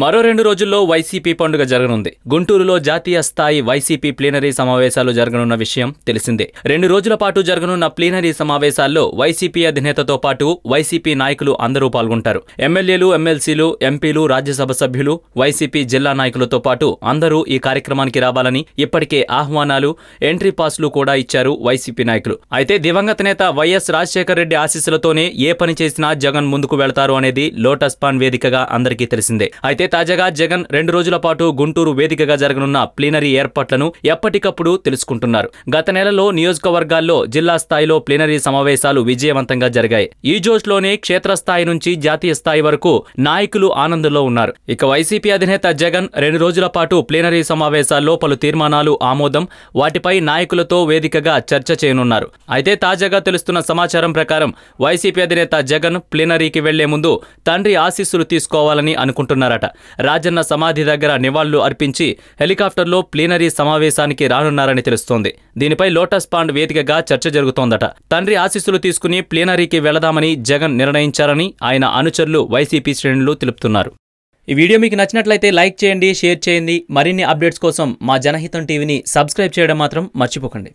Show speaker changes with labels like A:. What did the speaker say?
A: మరో రెండు రోజుల్లో వైసీపీ పండుగ జరగనుంది. గుంటూరులో జాతీయ స్థాయి వైసీపీ ప్లీనరీ సమావేశాలు జరగనున్న విషయం తెలిసిందే. రెండు రోజుల పాటు జరగనున్న ప్లీనరీ సమావేశాల్లో వైసీపీ అధినేతతో పాటు వైసీపీ నాయకులు అందరూ పాల్గొంటారు. ఎమ్మెల్యేలు ఎమ్మెల్సీలు ఎంపీలు రాజ్యసభ సభ్యులు వైసీపీ జిల్లా నాయకులతో పాటు అందరూ ఈ కార్యక్రమానికి రావాలని ఇప్పటికే ఆహ్వానాలు ఎంట్రీ పాస్లు కూడా ఇచ్చారు వైసీపీ నాయకులు. అయితే దివంగత నేత వైఎస్ రాజశేఖర రెడ్డి ఆశీస్సులతోనే ఏ పని చేసినా జగన్ ముందుకు వెళతారు అనేది లోటస్ పాన్ వేదికగా అందరికీ తెలిసిందే. అయితే తాజాగా జగన్ రెండు రోజుల పాటు గుంటూరు వేదికగా జరగనున్న ప్లీనరీ ఏర్పాట్లను ఎప్పటికప్పుడు తెలుసుకుంటున్నారు. గత నెలలో నియోజకవర్గాల్లో జిల్లా స్థాయిలో ప్లీనరీ సమావేశాలు విజయవంతంగా జరిగాయి. ఈ జోష్లోనే క్షేత్రస్థాయి నుంచి జాతీయ స్థాయి వరకు నాయకులు ఆనందంలో ఉన్నారు. ఇక వైసీపీ అధినేత జగన్ రెండు రోజుల పాటు ప్లీనరీ సమావేశాల్లో పలు తీర్మానాలు ఆమోదం వాటిపై నాయకులతో వేదికగా చర్చ చేయనున్నారు. అయితే తాజాగా తెలుస్తున్న సమాచారం ప్రకారం వైసీపీ అధినేత జగన్ ప్లీనరీకి వెళ్ళే ముందు తండ్రి ఆశీస్సులు తీసుకోవాలని అనుకుంటున్నారట. రాజన్న సమాధి దగ్గర నివాళులు అర్పించి హెలికాప్టర్లో ప్లీనరీ సమావేశానికి రానున్నారని తెలుస్తోంది. దీనిపై లోటస్ పాండ్ వేదికగా చర్చ జరుగుతోందట. తండ్రి ఆశీస్సులు తీసుకుని ప్లీనరీకి వెళదామని జగన్ నిర్ణయించారని ఆయన అనుచరులు వైసీపీ శ్రేణులు తెలుపుతున్నారు. ఈ వీడియో మీకు నచ్చినట్లయితే లైక్ చేయండి షేర్ చేయండి. మరిన్ని అప్డేట్స్ కోసం మా జనహితం టీవీని సబ్స్క్రైబ్ చేయడం మాత్రం మర్చిపోకండి.